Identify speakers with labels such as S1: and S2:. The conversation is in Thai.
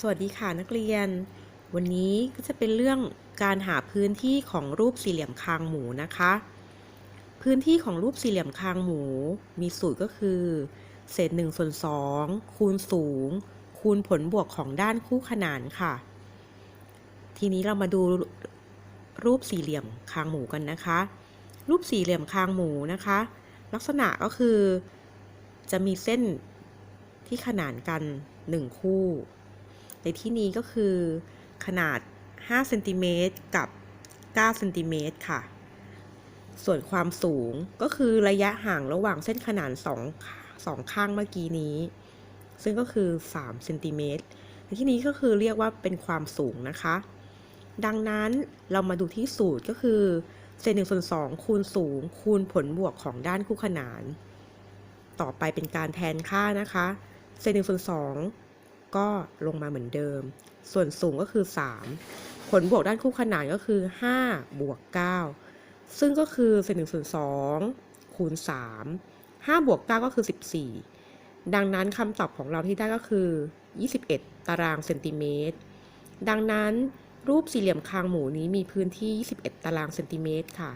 S1: สวัสดีค่ะนักเรียน วันนี้ก็จะเป็นเรื่องการหาพื้นที่ของรูปสี่เหลี่ยมคางหมูนะคะ พื้นที่ของรูปสี่เหลี่ยมคางหมู มีสูตรก็คือ เศษ1ส่วน2คูณสูง คูณผลบวกของด้านคู่ขนานค่ะ ทีนี้เรามาดูรูปสี่เหลี่ยมคางหมูกันนะคะ รูปสี่เหลี่ยมคางหมูนะคะ ลักษณะก็คือจะมีเส้นที่ขนานกัน 1 คู่ ในที่นี้ก็คือขนาด5เซนติเมตรกับ9เซนติเมตรค่ะ ส่วนความสูงก็คือระยะห่างระหว่างเส้นขนานสองสองข้างเมื่อกี้นี้ ซึ่งก็คือ3เซนติเมตรในที่นี้ก็คือเรียกว่าเป็นความสูงนะคะ ดังนั้นเรามาดูที่สูตรก็คือเศษหนึ่งส่วนสองคูณสูง คูณผลบวกของด้านคู่ขนาน ต่อไปเป็นการแทนค่านะคะ เศษหนึ่งส่วนสอง ก็ลงมาเหมือนเดิม ส่วนสูงก็คือ 3 ผลบวกด้านคู่ขนานก็คือ 5 บวก 9 ซึ่งก็คือเศษหนึ่งส่วนสองคูณ 3 5บวก 9 ก็คือ 14 ดังนั้นคำตอบของเราที่ได้ก็คือ 21 ตารางเซนติเมตร ดังนั้นรูปสี่เหลี่ยมคางหมูนี้มีพื้นที่ 21 ตารางเซนติเมตรค่ะ